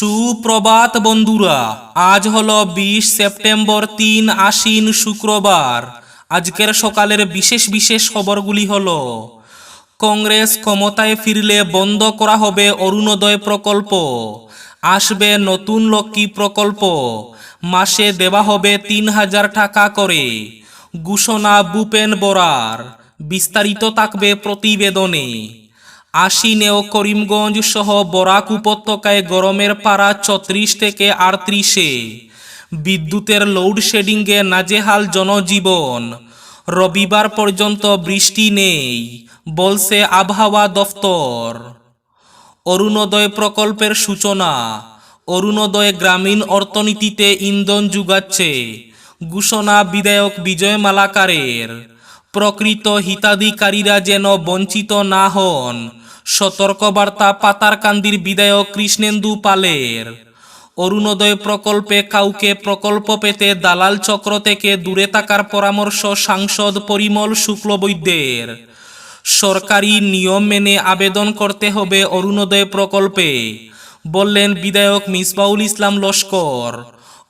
সুপ্রভাত বন্ধুরা, আজ হলো বিশ সেপ্টেম্বর তিন আশ্বিন শুক্রবার। আজকের সকালের বিশেষ বিশেষ খবরগুলি হল, কংগ্রেস ক্ষমতায় ফিরলে বন্ধ করা হবে অরুণোদয় প্রকল্প, আসবে নতুন লক্ষ্মী প্রকল্প, মাসে দেওয়া হবে তিন হাজার টাকা করে। ঘোষণা ভূপেন বরার, বিস্তারিত থাকবে প্রতিবেদনে। আশ্বিনে ও করিমগঞ্জ সহ বরাক উপত্যকায় গরমের পারা ছত্রিশ থেকে আটত্রিশে। বিদ্যুতের লোডশেডিংয়ে নাজেহাল জনজীবন। রবিবার পর্যন্ত বৃষ্টি নেই, বলছে আবহাওয়া দফতর। অরুণোদয় প্রকল্পের সূচনা, অরুণোদয় গ্রামীণ অর্থনীতিতে ইন্ধন যুগাচ্ছে, ঘোষণা বিধায়ক বিজয় মালাকারের। প্রকৃত হিতাধিকারীরা যেন বঞ্চিত না হন সতর্কবার্তা পাতারকান্দির বিধায়ক কৃষ্ণেন্দু পালের। অরুণোদয় প্রকল্পে কাউকে প্রকল্প পেতে দালাল চক্র থেকে দূরে থাকার পরামর্শ সাংসদ পরিমল শুক্লবৈদ্যের। সরকারি নিয়ম মেনে আবেদন করতে হবে অরুণোদয় প্রকল্পে, বললেন বিধায়ক মিসবাউল ইসলাম লস্কর।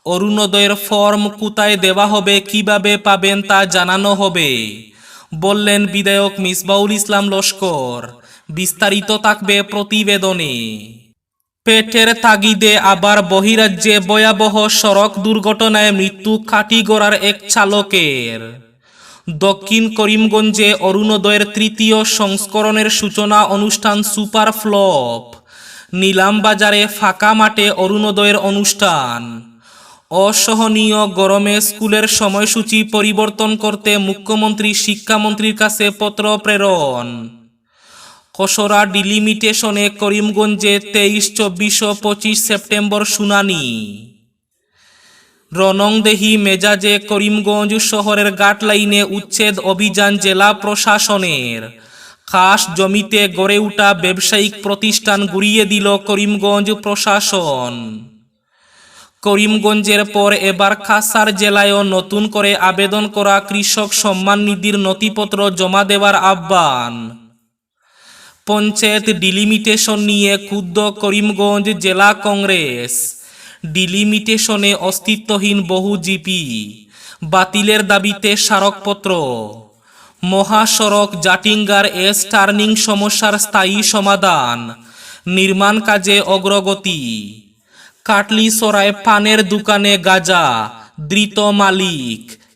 অরুণোদয়ের ফর্ম কোথায় দেওয়া হবে, কীভাবে পাবেন তা জানানো হবে, বললেন বিধায়ক মিসবাউল ইসলাম লস্কর। বিস্তারিত থাকবে প্রতিবেদনে। পেটের তাগিদে আবার বহিরাজ্যে ভয়াবহ সড়ক দুর্ঘটনায় মৃত্যু কাটিগড়ার এক চালকের। দক্ষিণ করিমগঞ্জে অরুণোদয়ের তৃতীয় সংস্করণের সূচনা অনুষ্ঠান সুপার ফ্লপ নিলামবাজারে ফাঁকা মাঠে অরুণোদয়ের অনুষ্ঠান। অসহনীয় গরমে স্কুলের সময়সূচি পরিবর্তন করতে মুখ্যমন্ত্রী শিক্ষামন্ত্রীর কাছে পত্র প্রেরণ। কসরা ডিলিমিটেশনে করিমগঞ্জে তেইশ, চব্বিশ ও পঁচিশ সেপ্টেম্বর শুনানি। রনংদেহি মেজাজে করিমগঞ্জ শহরের গাট লাইনে উচ্ছেদ অভিযান জেলা প্রশাসনের। খাস জমিতে গড়ে ওঠা ব্যবসায়িক প্রতিষ্ঠান গুড়িয়ে দিল করিমগঞ্জ প্রশাসন। করিমগঞ্জের পর এবার খাসার জেলায়ও নতুন করে আবেদন করা কৃষক সম্মান নিধির নথিপত্র জমা দেওয়ার আহ্বান। পঞ্চায়েত ডিলিমিটেশন নিয়ে ক্ষুব্ধ করিমগঞ্জ জেলা কংগ্রেস। ডিলিমিটেশনে অস্তিত্বহীন বহু জিপি। বাতিলের দাবিতে স্মারকপত্র। মহাসড়ক জাটিঙ্গার এস টার্নিং সমস্যার স্থায়ী সমাধান। নির্মাণ কাজে অগ্রগতি। কাটলি সরায় পানের দোকানে গাজা। ধৃত মালিক।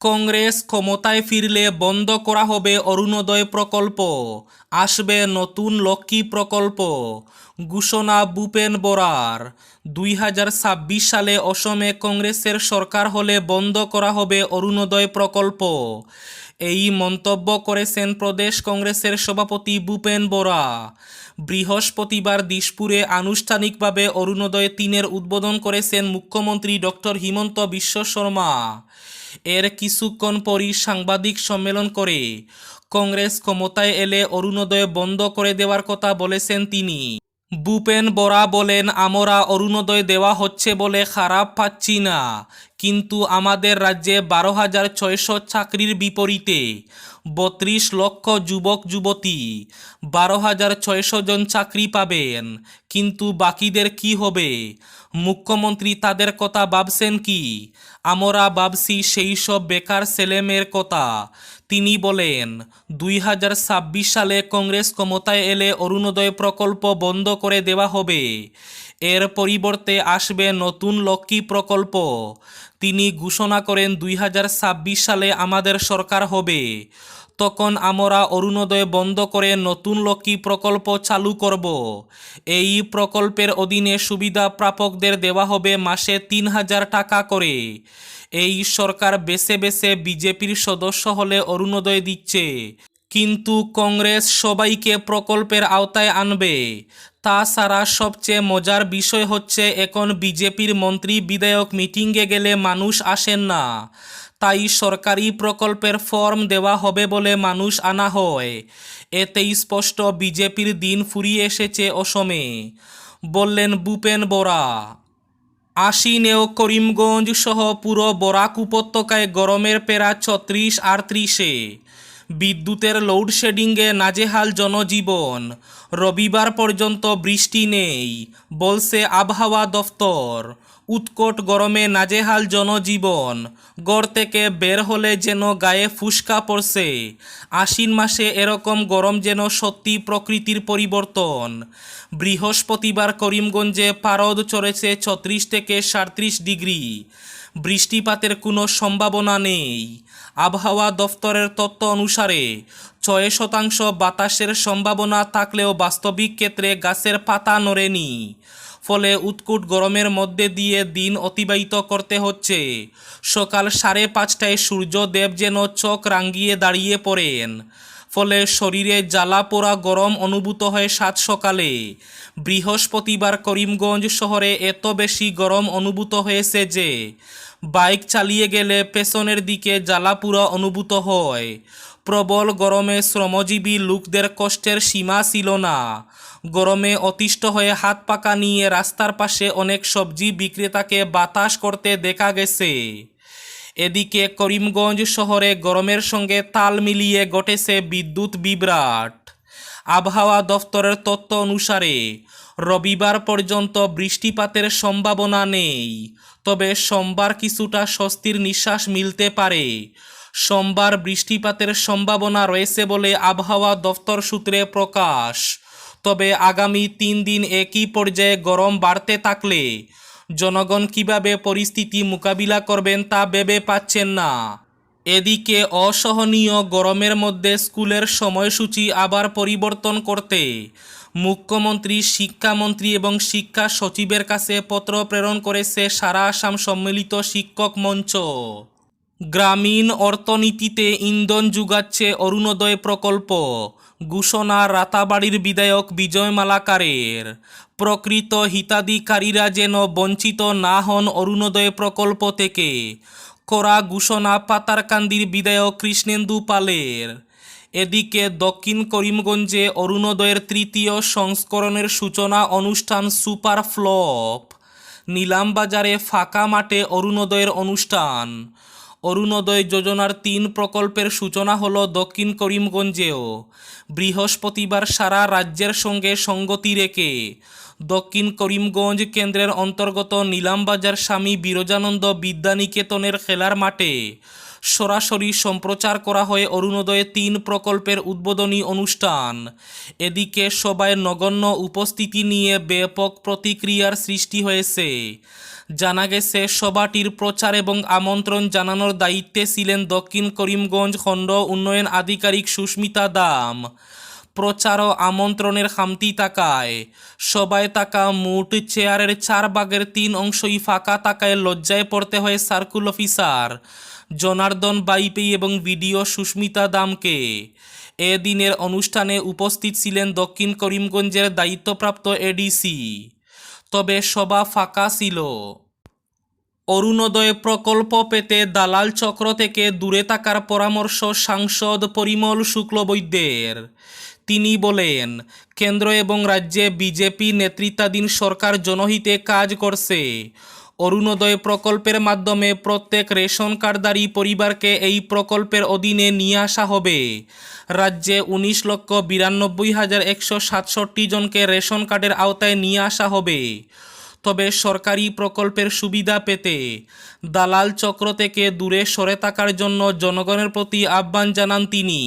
কংগ্রেস ক্ষমতায় ফিরলে বন্ধ করা হবে অরুণোদয় প্রকল্প। আসবে নতুন লক্ষ্মী প্রকল্প। ঘোষণা ভূপেন বরার। দুই হাজার ছাব্বিশ সালে অসমে কংগ্রেসের সরকার হলে বন্ধ করা হবে অরুণোদয় প্রকল্প। এই মন্তব্য করেছেন প্রদেশ কংগ্রেসের সভাপতি ভূপেন বরা। বৃহস্পতিবার দিশপুরে আনুষ্ঠানিকভাবে অরুণোদয় তিনের উদ্বোধন করেছেন মুখ্যমন্ত্রী ডক্টর হিমন্ত বিশ্ব শর্মা। এর কিছুক্ষণ পরই সাংবাদিক সম্মেলন করে। কংগ্রেস ক্ষমতায় এলে অরুণোদয় বন্ধ করে দেওয়ার কথা বলেছেন তিনি। ভূপেন বরা বলেন, আমরা অরুণোদয় দেওয়া হচ্ছে বলে খারাপ পাচ্ছি না। কিন্তু আমাদের রাজ্যে বারো হাজার ছয়শো চাকরির বিপরীতে বত্রিশ লক্ষ যুবক, যুবতী বারো হাজার ছয়শো জন চাকরি পাবেন। কিন্তু বাকিদের কি হবে? মুখ্যমন্ত্রী তাদের কথা ভাবছেন কি? আমরা ভাবছি সেই সব বেকার ছেলেমেয়ের কথা। তিনি বলেন, দুই হাজার ছাব্বিশ সালে কংগ্রেস ক্ষমতায় এলে অরুণোদয় প্রকল্প বন্ধ করে দেওয়া হবে। এর পরিবর্তে আসবে নতুন লক্ষ্মী প্রকল্প। তিনি ঘোষণা করেন, দুই হাজার ছাব্বিশ সালে আমাদের সরকার হবে। তখন আমরা অরুণোদয় বন্ধ করে নতুন লক্ষ্মী প্রকল্প চালু করব। এই প্রকল্পের অধীনে সুবিধা প্রাপকদের দেওয়া হবে মাসে তিন হাজার টাকা করে। এই সরকার বেছে বেছে বিজেপির সদস্য হলে অরুণোদয় দিচ্ছে। কিন্তু কংগ্রেস সবাইকে প্রকল্পের আওতায় আনবে। তাছাড়া সবচেয়ে মজার বিষয় হচ্ছে, এখন বিজেপির মন্ত্রী বিধায়ক মিটিংয়ে গেলে মানুষ আসেন না। তাই সরকারি প্রকল্পের ফর্ম দেওয়া হবে বলে মানুষ আনা হয়। এতেই স্পষ্ট, বিজেপির দিন ফুরিয়ে এসেছে অসমে। বললেন ভূপেন বোরা। আশিনেও করিমগঞ্জ সহ পুরো বরাক উপত্যকায় গরমের পেরা ছত্রিশ আটত্রিশে বিদ্যুতের লোডশেডিংয়ে নাজেহাল জনজীবন। রবিবার পর্যন্ত বৃষ্টি নেই, বলছে আবহাওয়া দফতর। উৎকট গরমে নাজেহাল জনজীবন, গড় থেকে বের হলে যেন গায়ে ফুসকা পড়ছে। আশ্বিন মাসে এরকম গরম যেন সত্যি প্রকৃতির পরিবর্তন। বৃহস্পতিবার করিমগঞ্জে পারদ চড়েছে ছত্রিশ থেকে সাঁত্রিশ ডিগ্রি। বৃষ্টিপাতের কোনো সম্ভাবনা নেই। আবহাওয়া দফতরের তথ্য অনুসারে, ছয় শতাংশ বাতাসের সম্ভাবনা থাকলেও বাস্তবিক ক্ষেত্রে গাছের পাতা নড়েনি। ফলে উৎকুট গরমের মধ্যে দিয়ে দিন অতিবাহিত করতে হচ্ছে। সকাল সাড়ে পাঁচটায় সূর্যদেব যেন চোখ রাঙ্গিয়ে দাঁড়িয়ে পড়েন। ফলে শরীরে জ্বালা পোড়া গরম অনুভূত হয় সাত সকালে। বৃহস্পতিবার করিমগঞ্জ শহরে এত বেশি গরম অনুভূত হয়েছে যে, বাইক চালিয়ে গেলে পেছনের দিকে জ্বালাপুরা অনুভূত হয়। প্রবল গরমে শ্রমজীবী লোকদের কষ্টের সীমা ছিল না। গরমে অতিষ্ঠ হয়ে হাত পাকা নিয়ে রাস্তার পাশে অনেক সবজি বিক্রেতাকে বাতাস করতে দেখা গেছে। এদিকে করিমগঞ্জ শহরে গরমের সঙ্গে তাল মিলিয়ে ঘটেছে বিদ্যুৎ বিভ্রাট। আবহাওয়া দফতরের তথ্য অনুসারে, রবিবার পর্যন্ত বৃষ্টিপাতের সম্ভাবনা নেই, তবে সোমবার কিছুটা স্বস্তির নিঃশ্বাস মিলতে পারে সোমবার বৃষ্টিপাতের সম্ভাবনা রয়েছে বলে আবহাওয়া দফতর সূত্রে প্রকাশ। তবে আগামী তিন দিন একই পর্যায়ে গরম বাড়তে থাকলে জনগণ কীভাবে পরিস্থিতি মোকাবিলা করবেন তা ভেবে পাচ্ছেন না। এদিকে অসহনীয় গরমের মধ্যে স্কুলের সময়সূচি আবার পরিবর্তন করতে মুখ্যমন্ত্রী, শিক্ষামন্ত্রী এবং শিক্ষা সচিবের কাছে পত্র প্রেরণ করেছে সারা আসাম সম্মিলিত শিক্ষক মঞ্চ। গ্রামীণ অর্থনীতিতে ইন্ধন যুগাচ্ছে অরুণোদয় প্রকল্প, ঘোষণা রাতাবাড়ির বিধায়ক বিজয় মালাকারের। প্রকৃত হিতাধিকারীরা যেন বঞ্চিত না হন অরুণোদয় প্রকল্প থেকে, করা ঘোষণা পাতারকান্দির বিধায়ক কৃষ্ণেন্দু পালের। এদিকে দক্ষিণ করিমগঞ্জে অরুণোদয়ের তৃতীয় সংস্করণের সূচনা অনুষ্ঠান সুপার ফ্লপ নিলামবাজারে ফাঁকা মাঠে অরুণোদয়ের অনুষ্ঠান। অরুণোদয় যোজনার তিন প্রকল্পের সূচনা হল দক্ষিণ করিমগঞ্জেও। বৃহস্পতিবার সারা রাজ্যের সঙ্গে সঙ্গতি রেখে দক্ষিণ করিমগঞ্জ কেন্দ্রের অন্তর্গত নীলামবাজার স্বামী বিরজানন্দ বিদ্যানিকেতনের খেলার মাঠে সরাসরি সম্প্রচার করা হয় অরুণোদয় তিন প্রকল্পের উদ্বোধনী অনুষ্ঠান। এদিকে সবাই নগণ্য উপস্থিতি নিয়ে ব্যাপক প্রতিক্রিয়ার সৃষ্টি হয়েছে। জানা গেছে, সভাটির প্রচার এবং আমন্ত্রণ জানানোর দায়িত্বে ছিলেন দক্ষিণ করিমগঞ্জ খণ্ড উন্নয়ন আধিকারিক সুস্মিতা দাম। প্রচার ও আমন্ত্রণের খামতি তাকায়। সবাই তাকা মুট চেয়ারের চার বাগের তিন অংশই ফাঁকা তাকায় লজ্জায় পড়তে হয় সার্কুল অফিসার জনার্দন বাইপেই এবং ভিডিও সুস্মিতা দামকে। এ দিনের অনুষ্ঠানে উপস্থিত ছিলেন দক্ষিণ করিমগঞ্জের দায়িত্বপ্রাপ্ত এডিসি। তবে সভা ফাঁকা ছিল। অরুণোদয় প্রকল্প পেতে দালাল চক্র থেকে দূরে থাকার পরামর্শ সাংসদ পরিমল শুক্লবৈদ্যের। তিনি বলেন, কেন্দ্র এবং রাজ্যে বিজেপি নেতৃত্বাধীন সরকার জনহিতে কাজ করছে। অরুণোদয় প্রকল্পের মাধ্যমে প্রত্যেক রেশন কার্ডধারী পরিবারকে এই প্রকল্পের অধীনে নিয়ে আসা হবে। রাজ্যে উনিশ লক্ষ বিরানব্বই হাজার একশো সাতষট্টি জনকে রেশন কার্ডের আওতায় নিয়ে আসা হবে। তবে সরকারি প্রকল্পের সুবিধা পেতে দালাল চক্র থেকে দূরে সরে থাকার জন্য জনগণের প্রতি আহ্বান জানান তিনি।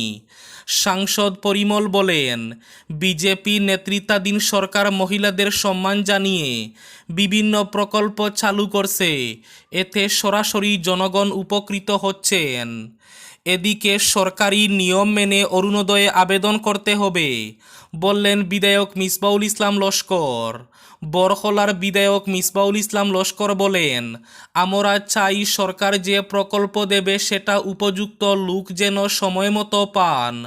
সাংসদ পরিমল বলেন, বিজেপি নেতৃত্বাধীন সরকার মহিলাদের সম্মান জানিয়ে বিভিন্ন প্রকল্প চালু করছে। এতে সরাসরি জনগণ উপকৃত হচ্ছেন। এদিকে সরকারি নিয়ম মেনে অরুণোদয়ে আবেদন করতে হবে, বললেন বিধায়ক মিসবাউল ইসলাম লস্কর। বরখলার বিধায়ক মিসবাউল ইসলাম লস্কর বলেন, আমরা চাই সরকার যে প্রকল্প দেবে সেটা উপযুক্ত লোক যেন সময় মতো পান,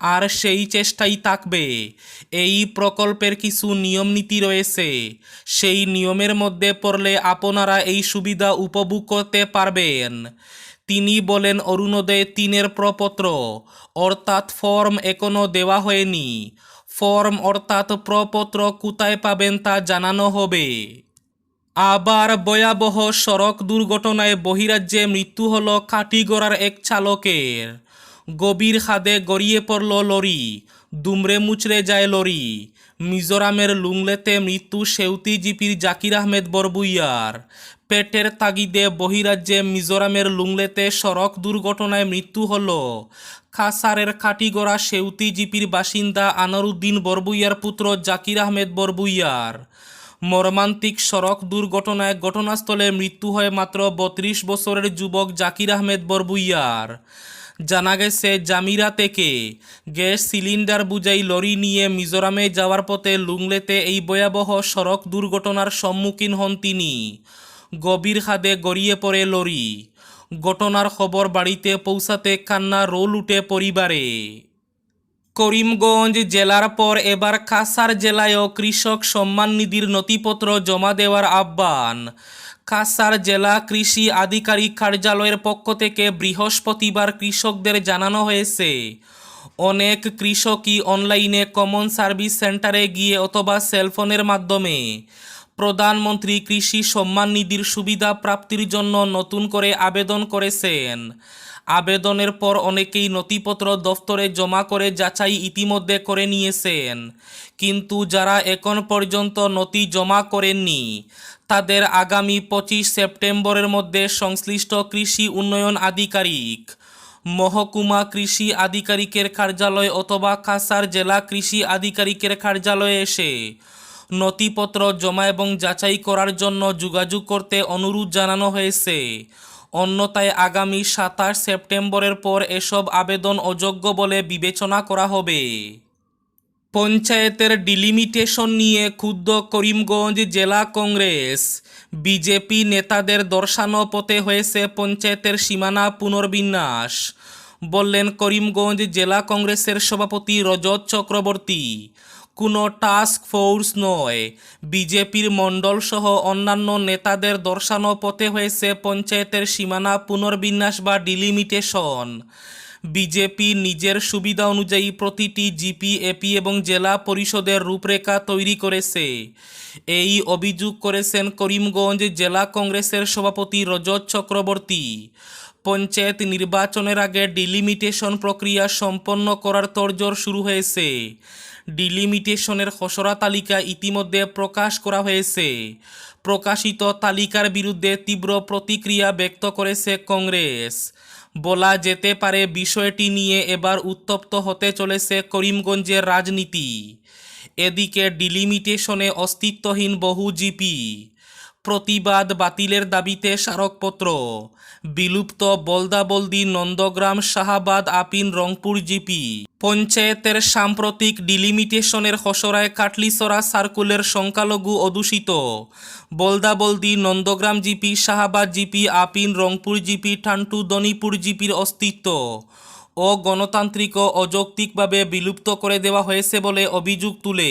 আর সেই চেষ্টাই থাকবে। এই প্রকল্পের কিছু নিয়ম নীতি রয়েছে। সেই নিয়মের মধ্যে পড়লে আপনারা এই সুবিধা উপভোগ করতে পারবেন। তিনি বলেন, অরুণোদয় তিনের প্রপত্র, অর্থাৎ ফর্ম এখনও দেওয়া হয়নি। ফর্ম অর্থাৎ প্রপত্র কোথায় পাবেন তা জানানো হবে। আবার ভয়াবহ সড়ক দুর্ঘটনায় বহিরাজ্যে মৃত্যু হল কাটিগড়ার এক চালকের। গভীর খাদে গড়িয়ে পড়ল লরি, দুমড়ে মুচড়ে যায় লরি। মিজোরামের লুংলেতে মৃত্যু সেউতি জিপির জাকির আহমেদ বরবুইয়ার। পেটের তাগিদে বহিরাজ্যে মিজোরামের লুংলেতে সড়ক দুর্ঘটনায় মৃত্যু হল কাসারের কাটিগড়া সেউতি জিপির বাসিন্দা আনারুদ্দিন বরবুইয়ার পুত্র জাকির আহমেদ বরবুইয়ার। মর্মান্তিক সড়ক দুর্ঘটনায় ঘটনাস্থলে মৃত্যু হয় মাত্র বত্রিশ বছরের যুবক জাকির আহমেদ বরবুইয়ার। জানা গেছে, জামিরা থেকে গ্যাস সিলিন্ডার বুঝাই লরি নিয়ে মিজোরামে যাওয়ার পথে লুংলেতে এই ভয়াবহ সড়ক দুর্ঘটনার সম্মুখীন হন তিনি। গভীর খাদে গড়িয়ে পড়ে লরি। ঘটনার খবর বাড়িতে পৌঁছাতে কান্না রোল উঠে পরিবারে করিমগঞ্জ জেলার পর এবার কাসার জেলায়ও কৃষক সম্মান নিধির নথিপত্র জমা দেওয়ার আহ্বান। কাসার জেলা কৃষি আধিকারিক কার্যালয়ের পক্ষ থেকে বৃহস্পতিবার কৃষকদের জানানো হয়েছে অনেক কৃষকই অনলাইনে কমন সার্ভিস সেন্টারে গিয়ে অথবা সেলফোনের মাধ্যমে প্রধানমন্ত্রী কৃষি সম্মান নিধির সুবিধা প্রাপ্তির জন্য নতুন করে আবেদন করেছেন। আবেদনের পর অনেকেই নথিপত্র, দফতরে জমা করে যাচাই ইতিমধ্যে করে নিয়েছেন। কিন্তু যারা এখন পর্যন্ত নথি জমা করেননি, তাদের আগামী পঁচিশ সেপ্টেম্বরের মধ্যে সংশ্লিষ্ট কৃষি উন্নয়ন আধিকারিক, মহকুমা কৃষি আধিকারিকের কার্যালয় অথবা কাসার জেলা কৃষি আধিকারিকের কার্যালয়ে এসে নথিপত্র জমা এবং যাচাই করার জন্য যোগাযোগ করতে অনুরোধ জানানো হয়েছে। অন্যথায় আগামী সাতাশ সেপ্টেম্বরের পর এসব আবেদন অযোগ্য বলে বিবেচনা করা হবে। পঞ্চায়েতের ডিলিমিটেশন নিয়ে ক্ষুব্ধ করিমগঞ্জ জেলা কংগ্রেস। বিজেপি নেতাদের দর্শানো পথে হয়েছে পঞ্চায়েতের সীমানা পুনর্বিন্যাস। বললেন করিমগঞ্জ জেলা কংগ্রেসের সভাপতি রজত চক্রবর্তী। কোনো টাস্ক ফোর্স নয়। বিজেপির মণ্ডল সহ অন্যান্য নেতাদের দর্শানো পথে হয়েছে পঞ্চায়েতের সীমানা পুনর্বিন্যাস বা ডিলিমিটেশন বিজেপি নিজের সুবিধা অনুযায়ী প্রতিটি জিপি এপি এবং জেলা পরিষদের রূপরেখা তৈরি করেছে। এই অভিযোগ করেছেন করিমগঞ্জ জেলা কংগ্রেসের সভাপতি রজত চক্রবর্তী। পঞ্চায়েত নির্বাচনের আগে ডিলিমিটেশন প্রক্রিয়া সম্পন্ন করার তোড়জোড় শুরু হয়েছে। ডিলিমিটেশনের খসড়া তালিকা ইতিমধ্যে প্রকাশ করা হয়েছে। প্রকাশিত তালিকার বিরুদ্ধে তীব্র প্রতিক্রিয়া ব্যক্ত করেছে কংগ্রেস। বলা যেতে পারে, বিষয়টি নিয়ে এবার উত্তপ্ত হতে চলেছে করিমগঞ্জের রাজনীতি। এদিকে ডিলিমিটেশনে অস্তিত্বহীন বহু জিপি। প্রতিবাদ বাতিলের দাবিতে স্মারকপত্র। বিলুপ্ত বলদাবলদি নন্দগ্রাম শাহাবাদ আপিন রংপুর জিপি। পঞ্চায়েতের সাম্প্রতিক ডিলিমিটেশনের খসড়ায় কাটলিসরা সার্কুলের সংখ্যালঘু অদূষিত। Baldabaldi Nandagram GP, Shahabad GP আপিন Rangpur GP, ঠান্টু দনিপুর জিপির অস্তিত্ব। ও গণতান্ত্রিক ও অযৌক্তিকভাবে বিলুপ্ত করে দেওয়া হয়েছে বলে অভিযোগ তুলে।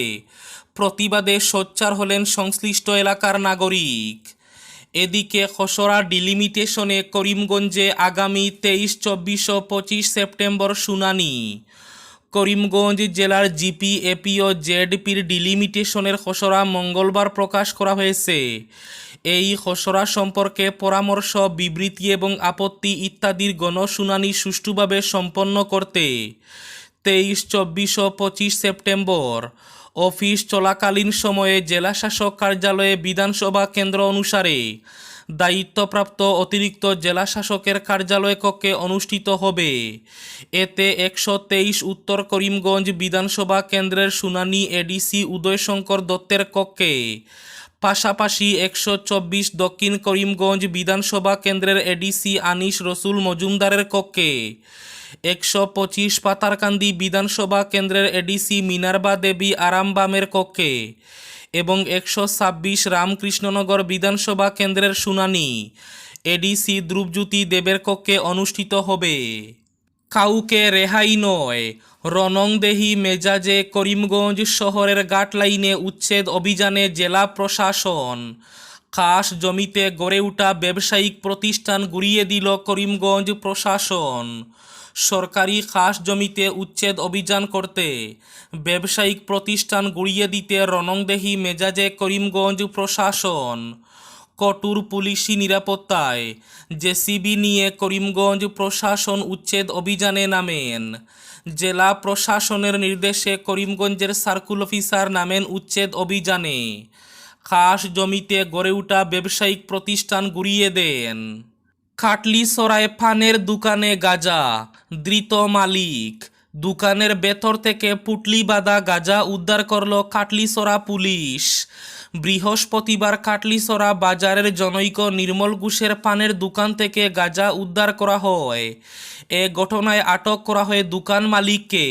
প্রতিবাদে সোচ্চার হলেন সংশ্লিষ্ট এলাকার নাগরিক। এদিকে খসড়া ডিলিমিটেশনে করিমগঞ্জে আগামী তেইশ, চব্বিশ ও পঁচিশ সেপ্টেম্বর শুনানি। করিমগঞ্জ জেলার জিপি, এপি ও জেডপির ডিলিমিটেশনের খসড়া মঙ্গলবার প্রকাশ করা হয়েছে। এই খসড়া সম্পর্কে পরামর্শ, বিবৃতি এবং আপত্তি ইত্যাদির গণশুনানি সুষ্ঠুভাবে সম্পন্ন করতে তেইশ, চব্বিশ ও পঁচিশ সেপ্টেম্বর অফিস চলাকালীন সময়ে জেলাশাসক কার্যালয়ে বিধানসভা কেন্দ্র অনুসারে দায়িত্বপ্রাপ্ত অতিরিক্ত জেলা শাসকের কার্যালয় কক্ষে অনুষ্ঠিত হবে। এতে একশো তেইশ উত্তর করিমগঞ্জ বিধানসভা কেন্দ্রের শুনানি এডিসি উদয়শঙ্কর দত্তের কক্ষে। পাশাপাশি একশো চব্বিশ দক্ষিণ করিমগঞ্জ বিধানসভা কেন্দ্রের এডিসি আনিস রসুল মজুমদারের কক্ষে। একশো পঁচিশ পাতারকান্দি বিধানসভা কেন্দ্রের এডিসি মিনারবা দেবী আরামবামের কক্ষে এবং একশো ছাব্বিশ রামকৃষ্ণনগর বিধানসভা কেন্দ্রের শুনানি। এডিসি ধ্রুবজ্যোতি দেবের কক্ষে অনুষ্ঠিত হবে। কাউকে রেহাই নয় রনংদেহি মেজাজে করিমগঞ্জ শহরের গাটলাইনে উচ্ছেদ অভিযানে জেলা প্রশাসন। খাস জমিতে গড়ে ওঠা ব্যবসায়িক প্রতিষ্ঠান গুড়িয়ে দিল করিমগঞ্জ প্রশাসন। সরকারি খাস জমিতে উচ্ছেদ অভিযান করতে। ব্যবসায়িক প্রতিষ্ঠান গুড়িয়ে দিতে রনংদেহি মেজাজে করিমগঞ্জ প্রশাসন। কটুর পুলিশি নিরাপত্তায় জেসিবি নিয়ে করিমগঞ্জ প্রশাসন উচ্ছেদ অভিযানে নামেন। জেলা প্রশাসনের নির্দেশে করিমগঞ্জের সার্কুল অফিসার নামেন উচ্ছেদ অভিযানে। খাস জমিতে গড়ে ওঠা ব্যবসায়িক প্রতিষ্ঠান গুড়িয়ে দেন। খাটলি সরায় ফানের দোকানে গাজা, ধৃত মালিক। দোকানের ভেতর থেকে পুটলি বাঁধা গাজা উদ্ধার করল কাটলিসরা পুলিশ। বৃহস্পতিবার কাটলিসরা বাজারের জনৈক নির্মল ঘোষের পানের দোকান থেকে গাজা উদ্ধার করা হয়। এ ঘটনায় আটক করা হয় দোকান মালিককে।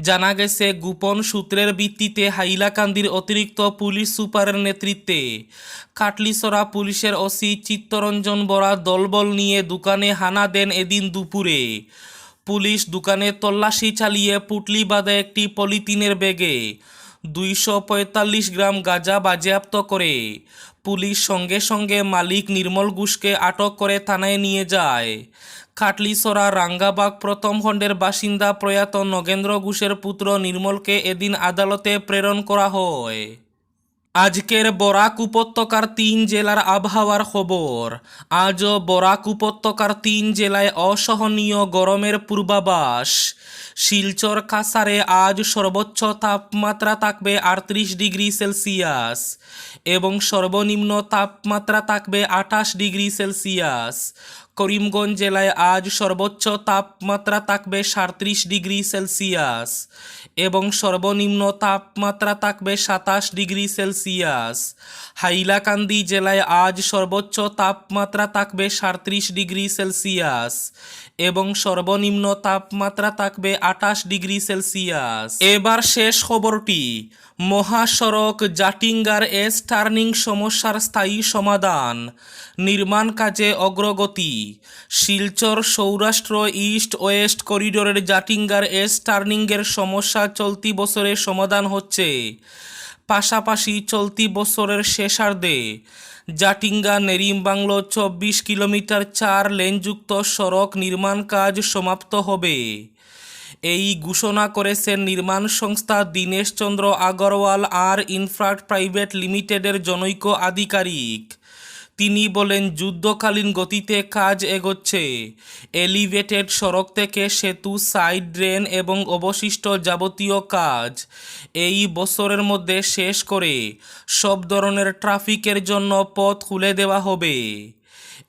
জানা গেছে, গোপন সূত্রের ভিত্তিতে হাইলাকান্দির অতিরিক্ত পুলিশ সুপারের নেতৃত্বে কাটলিসরা পুলিশের ওসি চিত্তরঞ্জন বরা দলবল নিয়ে দোকানে হানা দেন এদিন দুপুরে। পুলিশ দোকানে তল্লাশি চালিয়ে পুটলি বাঁধা একটি পলিথিনের ব্যাগে দুইশো পঁয়তাল্লিশ গ্রাম গাঁজা বাজেয়াপ্ত করে। পুলিশ সঙ্গে সঙ্গে মালিক নির্মল ঘোষকে আটক করে থানায় নিয়ে যায়। খাটলিসরা রাঙ্গাবাগ প্রথম খণ্ডের বাসিন্দা প্রয়াত নগেন্দ্র ঘোষের পুত্র নির্মলকে এদিন আদালতে প্রেরণ করা হয়। আজকের বরাক উপত্যকার তিন জেলার আবহাওয়ার খবর। আজও বরাক উপত্যকার তিন জেলায় অসহনীয় গরমের পূর্বাভাস। শিলচর কাসারে আজ সর্বোচ্চ তাপমাত্রা থাকবে আটত্রিশ ডিগ্রি সেলসিয়াস এবং সর্বনিম্ন তাপমাত্রা থাকবে আঠাশ ডিগ্রি সেলসিয়াস। করিমগঞ্জ জেলায় আজ সর্বোচ্চ তাপমাত্রা থাকবে সাঁত্রিশ ডিগ্রি সেলসিয়াস এবং সর্বনিম্ন তাপমাত্রা থাকবে সাতাশ ডিগ্রি সেলসিয়াস। হাইলাকান্দি জেলায় আজ সর্বোচ্চ তাপমাত্রা থাকবে সাঁত্রিশ ডিগ্রি সেলসিয়াস এবং সর্বনিম্ন তাপমাত্রা থাকবে আঠাশ ডিগ্রি সেলসিয়াস। এবার শেষ খবরটি। মহাসড়ক জাটিঙ্গার এস টার্নিং সমস্যার স্থায়ী সমাধান। নির্মাণ কাজে অগ্রগতি। শিলচর সৌরাষ্ট্র ইস্ট ওয়েস্ট করিডোরের জাটিঙ্গার এস টার্নিংয়ের সমস্যা চলতি বছরে সমাধান হচ্ছে। পাশাপাশি চলতি বছরের শেষার্ধে জাটিঙ্গা নেরিমবাংলো চব্বিশ কিলোমিটার চার লেনযুক্ত সড়ক নির্মাণ কাজ সমাপ্ত হবে। এই ঘোষণা করেছেন নির্মাণ সংস্থা দীনেশ চন্দ্র আগরওয়াল আর ইনফ্রাট প্রাইভেট লিমিটেডের জনৈক আধিকারিক। তিনি বলেন, যুদ্ধকালীন গতিতে কাজ এগোচ্ছে। এলিভেটেড সড়ক থেকে সেতু, সাইড ড্রেন এবং অবশিষ্ট যাবতীয় কাজ এই বছরের মধ্যে শেষ করে। সব ধরনের ট্রাফিকের জন্য পথ খুলে দেওয়া হবে।